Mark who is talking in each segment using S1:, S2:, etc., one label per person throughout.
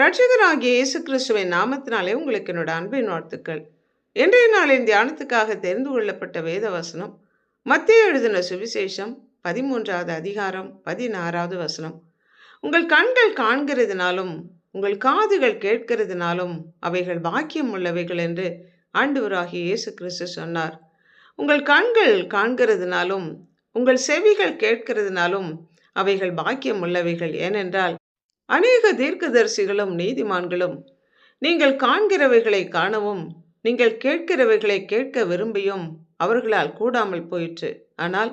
S1: ரட்சகராகிய இயேசு கிறிஸ்துவின் நாமத்தினாலே உங்களுக்கு என்னோட அன்பின் வாழ்த்துக்கள். இன்றைய நாளின் தியானத்துக்காக தெரிந்து கொள்ளப்பட்ட வேத வசனம் மத்திய எழுதின சுவிசேஷம் பதிமூன்றாவது அதிகாரம் பதினாறாவது வசனம். உங்கள் கண்கள் காண்கிறதுனாலும் உங்கள் காதுகள் கேட்கிறதுனாலும் அவைகள் பாக்கியம் உள்ளவைகள் என்று ஆண்டவராகிய இயேசு கிறிஸ்து சொன்னார். உங்கள் கண்கள் காண்கிறதுனாலும் உங்கள் செவிகள் கேட்கிறதுனாலும் அவைகள் பாக்கியம் உள்ளவைகள். ஏனென்றால் அநேக தீர்க்கதரிசிகளும் நீதிமான்களும் நீங்கள் காண்கிறவைகளை காணவும் நீங்கள் கேட்கிறவைகளை கேட்க விரும்பியும் அவர்களால் கூடாமல் போயிற்று. ஆனால்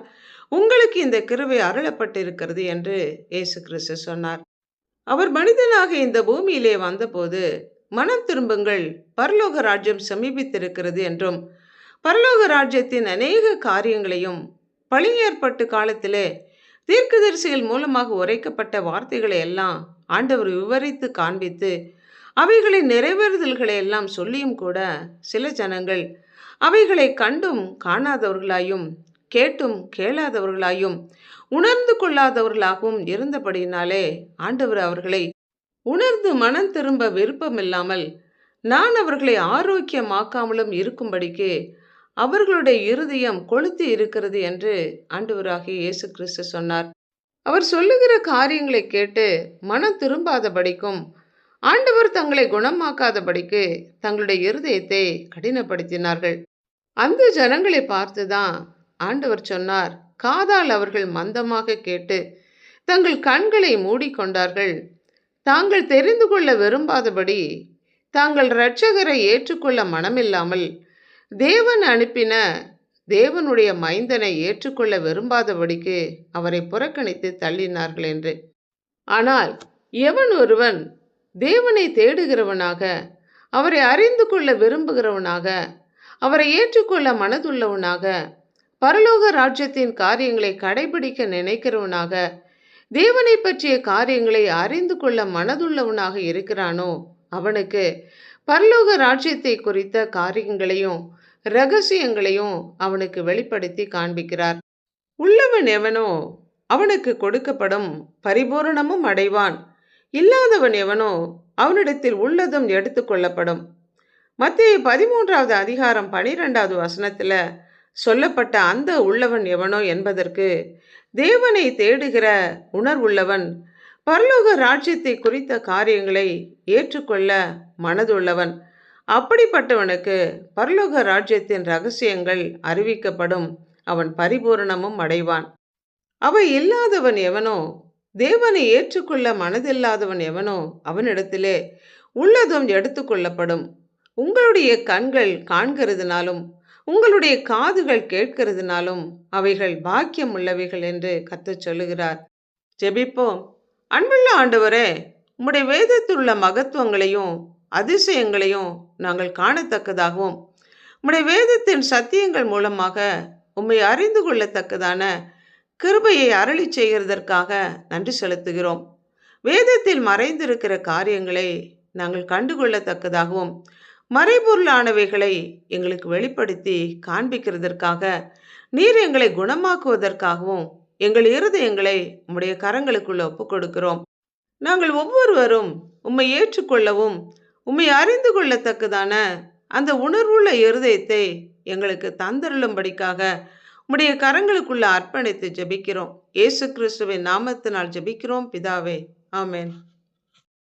S1: உங்களுக்கு இந்த கிருவை அருளப்பட்டிருக்கிறது என்று இயேசு கிறிஸ்து சொன்னார். அவர் மனிதனாக இந்த பூமியிலே வந்தபோது மனம் திரும்புங்கள் பரலோக ராஜ்யம் சமீபித்திருக்கிறது என்றும் பரலோக ராஜ்யத்தின் அநேக காரியங்களையும் பழியேற்பட்டு காலத்திலே தீர்க்கதரிசிகள் மூலமாக உரைக்கப்பட்ட வார்த்தைகளை எல்லாம் ஆண்டவர் விவரித்து காண்பித்து அவைகளின் நிறைவேறுதல்களை எல்லாம் சொல்லியும் கூட சில ஜனங்கள் அவைகளை கண்டும் காணாதவர்களாயும் கேட்டும் கேளாதவர்களாயும் உணர்ந்து கொள்ளாதவர்களாகவும் இருந்தபடியினாலே ஆண்டவர் அவர்களை உணர்ந்து மனம் திரும்ப விருப்பமில்லாமல் நான் அவர்களை ஆரோக்கியமாக்காமலும் இருக்கும்படிக்கு அவர்களுடைய இருதயம் கொளுத்தி இருக்கிறது என்று ஆண்டவராகிய இயேசு கிறிஸ்து சொன்னார். அவர் சொல்லுகிற காரியங்களை கேட்டு மனம் திரும்பாதபடிக்கும் ஆண்டவர் தங்களை குணமாக்காதபடிக்கு தங்களுடைய இருதயத்தை கடினப்படுத்தினார்கள். அந்த ஜனங்களை பார்த்துதான் ஆண்டவர் சொன்னார். காதால் அவர்கள் மந்தமாக கேட்டு தங்கள் கண்களை மூடிக்கொண்டார்கள். தாங்கள் தெரிந்து கொள்ள விரும்பாதபடி தாங்கள் இரட்சகரை ஏற்றுக்கொள்ள மனமில்லாமல் தேவன் அனுப்பின தேவனுடைய மைந்தனை ஏற்றுக்கொள்ள விரும்பாதபடிக்கு அவரை புறக்கணித்து தள்ளினார்கள் என்று. ஆனால் எவன் ஒருவன் தேவனை தேடுகிறவனாக அவரை அறிந்து கொள்ள விரும்புகிறவனாக அவரை ஏற்றுக்கொள்ள மனதுள்ளவனாக பரலோக ராஜ்யத்தின் காரியங்களை கடைபிடிக்க நினைக்கிறவனாக தேவனை பற்றிய காரியங்களை அறிந்து கொள்ள மனதுள்ளவனாக இருக்கிறானோ அவனுக்கு பரலோக ராஜ்யத்தை குறித்த காரியங்களையும் ரகசியங்களையும் அவனுக்கு வெளிப்படுத்தி காண்பிக்கிறார். உள்ளவன் எவனோ அவனுக்கு கொடுக்கப்படும் பரிபூரணமும் அடைவான். இல்லாதவன் எவனோ அவனிடத்தில் உள்ளதும் எடுத்துக்கொள்ளப்படும் மத்திய பதிமூன்றாவது அதிகாரம் பனிரெண்டாவது வசனத்தில் சொல்லப்பட்ட அந்த உள்ளவன் எவனோ என்பதற்கு தேவனை தேடுகிற உணர்வுள்ளவன் பரலோக ராஜ்யத்தை குறித்த காரியங்களை ஏற்றுக்கொள்ள மனதுள்ளவன். அப்படிப்பட்டவனுக்கு பரலோக ராஜ்யத்தின் ரகசியங்கள் அறிவிக்கப்படும். அவன் பரிபூரணமும் அடைவான். அவை இல்லாதவன் எவனோ தேவனை ஏற்றுக்கொள்ள மனதில்லாதவன் எவனோ அவனிடத்திலே உள்ளதும் எடுத்துக்கொள்ளப்படும். உங்களுடைய கண்கள் காண்கிறதுனாலும் உங்களுடைய காதுகள் கேட்கிறதுனாலும் அவைகள் பாக்கியம் உள்ளவைகள் என்று கத்தச் சொல்லுகிறார். ஜெபிப்போம். அன்புள்ள ஆண்டவரே உம்முடைய வேதத்திலுள்ள மகத்துவங்களையும் அதிசயங்களையும் நாங்கள் காணத்தக்கதாகவும் உம்முடைய வேதத்தின் சத்தியங்கள் மூலமாக உம்மை அறிந்து கொள்ளத்தக்கதான கிருபையை அருளி செய்கிறதற்காக நன்றி செலுத்துகிறோம். வேதத்தில் மறைந்திருக்கிற காரியங்களை நாங்கள் கண்டுகொள்ளத்தக்கதாகவும் மறைபொருளானவைகளை எங்களுக்கு வெளிப்படுத்தி காண்பிக்கிறதற்காக நீர் எங்களை குணமாக்குவதற்காகவும் எங்கள் இருதயங்களை உம்முடைய கரங்களுக்குள்ள ஒப்புக் கொடுக்கிறோம் நாங்கள் ஒவ்வொருவரும் உம்மை ஏற்றுக்கொள்ளவும் உம்மை அறிந்து கொள்ளத்தக்கதான அந்த உணர்வுள்ள இருதயத்தை எங்களுக்கு தந்தருளும்படிக்காக உம்முடைய கரங்களுக்குள்ள அர்ப்பணித்து ஜெபிக்கிறோம். இயேசு கிறிஸ்துவின் நாமத்தினால் ஜெபிக்கிறோம். பிதாவே ஆமேன்.